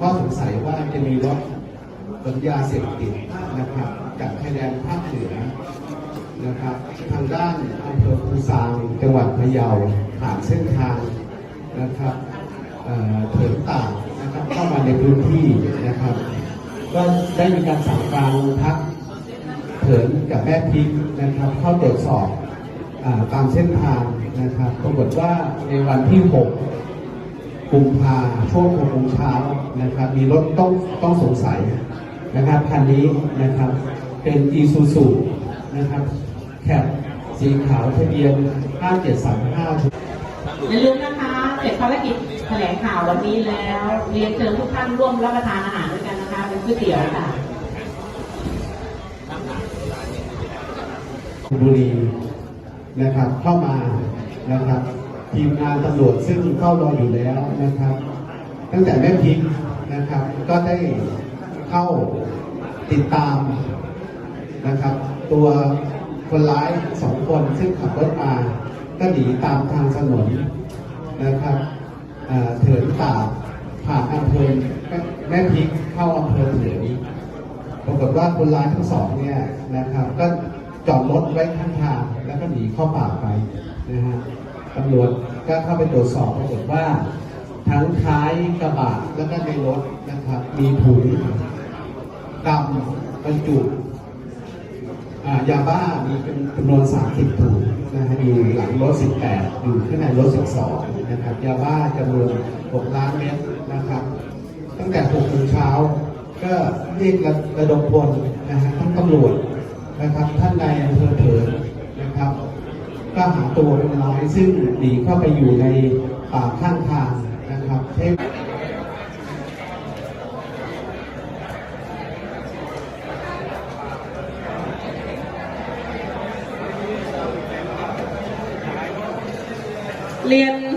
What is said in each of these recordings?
ก็สงสัยว่าจะมีรถขนยาเสพติดนะครับจากชายแดนภาคเหนือนะครับ ทางด้านอำเภอภูซางจังหวัดพะเยาผ่านเส้นทางนะครับเอ่อเถินต่างนะครับเข้ามาในพื้นที่นะครับ ก็ได้มีการสั่งการพักเถินกับแม่พิกนะครับ เข้าตรวจสอบอตามเส้นทางนะครับปรากฏว่าในวันที่ 6 กุมภาช่วงหกโมงเช้านะครับ มีรถต้องต้องสงสัยนะครับคันนี้นะครับเป็นอีซูซูนะครับแคปสีขาวทะเบียน 5735อย่าลืมนะคะเสร็จภารกิจแถลงข่าววันนี้แล้วเรียนเชิญทุกท่านร่วมรับประทานอาหารด้วยกันนะคะเป็นก๋วยเตี๋ยวค่ะบุรีนะครับเข้ามานะครับ ทีมงานตำรวจซึ่งเฝ้ารออยู่แล้วนะครับ ตั้งแต่แม่พิมพ์นะครับ ก็ได้เข้าติดตามนะครับ ตัวคนร้ายสองคนซึ่งขับรถมาก็หนีตามทางถนนนะครับเอ่อเถินตาผ่านอำเภอแม่พิกเข้าอำเภอเถินปรากฏว่าคนร้ายทั้งสองเนี่ยนะครับ ก็จอดรถไว้ข้างทางแล้วก็หนีเข้าป่าไปนะฮะำรวจก็เข้าไปตรวจสอบปรากฏว่า ทั้งท้ายกระบะแล้วก็ในรถนะครับมีถุงดำบรรจุยาบ้ามีเป็นจำนวน 30 ถุงนะฮะอยู่หลังรถ 18 อยู่ข้างในรถ 12 นะครับ ยาบ้าจำนวน 6 ล้านเม็ดนะครับ ตั้งแต่6โมงเช้า ก็เรียกระระดมพลนะฮะทั้งตำรวจนะครับ ท่านนายอำเภอเถินนะครับ ก็หาตัวคนร้ายซึ่งหนีเข้าไปอยู่ในป่าข้างทางนะครับให้เรียน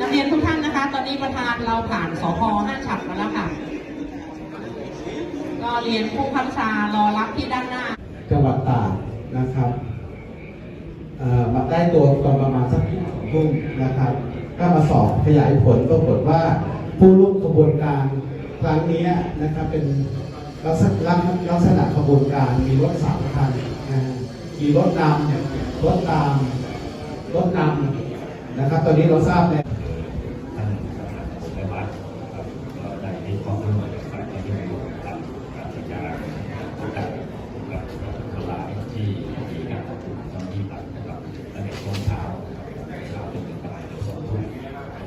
นักเรียนทุกท่านนะคะ ตอนนี้ประธานเราผ่านสพห้าฉับมาแล้วค่ะ ก็เรียนผู้พัฒชารอรับที่ด้านหน้า จังหวัดตากนะครับเอ่อมาได้ตัวตอนประมาณสักทุ่มนะครับ ก็มาสอบขยายผลปรากฏว่าผู้ร่วมขบวนการครั้งนี้นะครับเป็นลักษณะลักษณะขบวนการมีรถสามคันมีรถนำรถตามรถนำ นะครับ ตอนนี้เราทราบแล้ว ท่านในวัดนะครับก็ได้มีความร่วมมือกับที่ได้รับการจัดการกับกับคนร้ายที่มีการจับกลุ่มตอนนี้ตัดนะครับตั้งแต่ช่วงเช้าเช้าจนถึงประมาณสองทุ่ม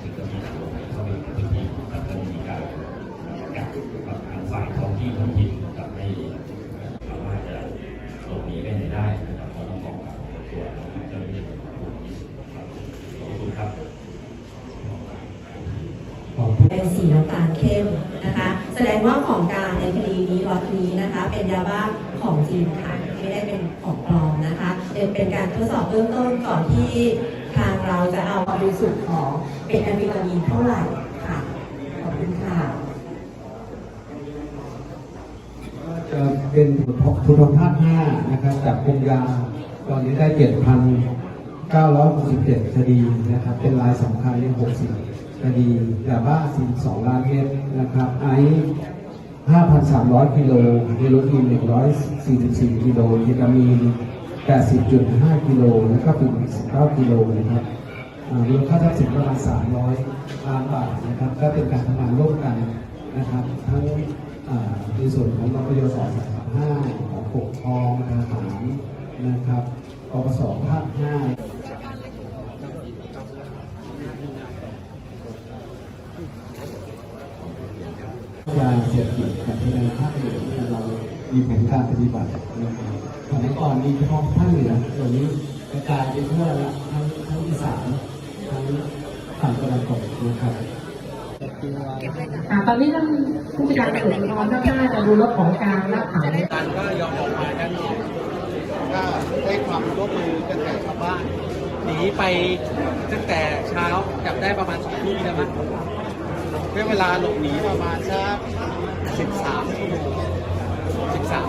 ซึ่งก็มีตำรวจเข้าไปในพื้นที่แล้วก็มีการจับกับทางฝ่ายท้องที่ท้องถิ่นนะครับให้สามารถจะหลบหนีไปไหนได้นะครับก็ต้องขอความตัวของเจ้าหน้าที่ตำรวจครับขอบคุณครับ เป็น สีน้ำตาลเข้มนะคะ แสดงว่าของกลางในคดีนี้ล็อตนี้นะคะ เป็นยาบ้าของจริงค่ะไม่ได้เป็นของปลอมนะคะเป็นการทดสอบเบื้องต้นก่อนที่ทางเราจะเอาบริสุทธิ์ของเป็นอะมิโตามีนเท่าไหร่ค่ะขอบคุณค่ะจะเป็นทุนภาค5นะครับจากกรมยาตอนนี้ได้ 7,967 คดีนะครับ เป็นรายสำคัญเนี่ย60 คดียาบ้า 42 ล้านเม็ดนะครับ ไอซ์ 5,300 กิโลเฮโรอีน144 กิโลเคตามีน 80.5 กิโลแล้วก็ปิ่น19 กิโลนะครับมูลค่าทรัพย์สินประมาณ 300 ล้านบาทนะครับ ก็เป็นการทำงานร่วมกันนะครับ ทั้งในส่วนของรัฐปยส35ของปกครองทหารนะครับปปสภาคห้า ยาเสพติดกับในภาคเหนือเนี่ยเรามีแผนการปฏิบัตินะครับสมัยก่อนมีเฉพาะภาคเหนือเดี๋ยวนี้กระจายไปทั่วละทั้งทั้งอีสานทั้งฝั่งตะวันตกนะครับอ่ตอนนี้ท่านผู้จัดการตำรวจภูธรภาคห้าจะดูรถของกลางแลาดขาวการก็ยอมออกมาด้านนอกก็ได้ความร่วมมือตั้งแต่ชาวบ้านหนีไปตั้งแต่เช้าจับได้ประมาณสองทุ่มใช่ไหมใช้ เวลาหลบหนีประมาณสัก13ชั่วโมงสิบสาม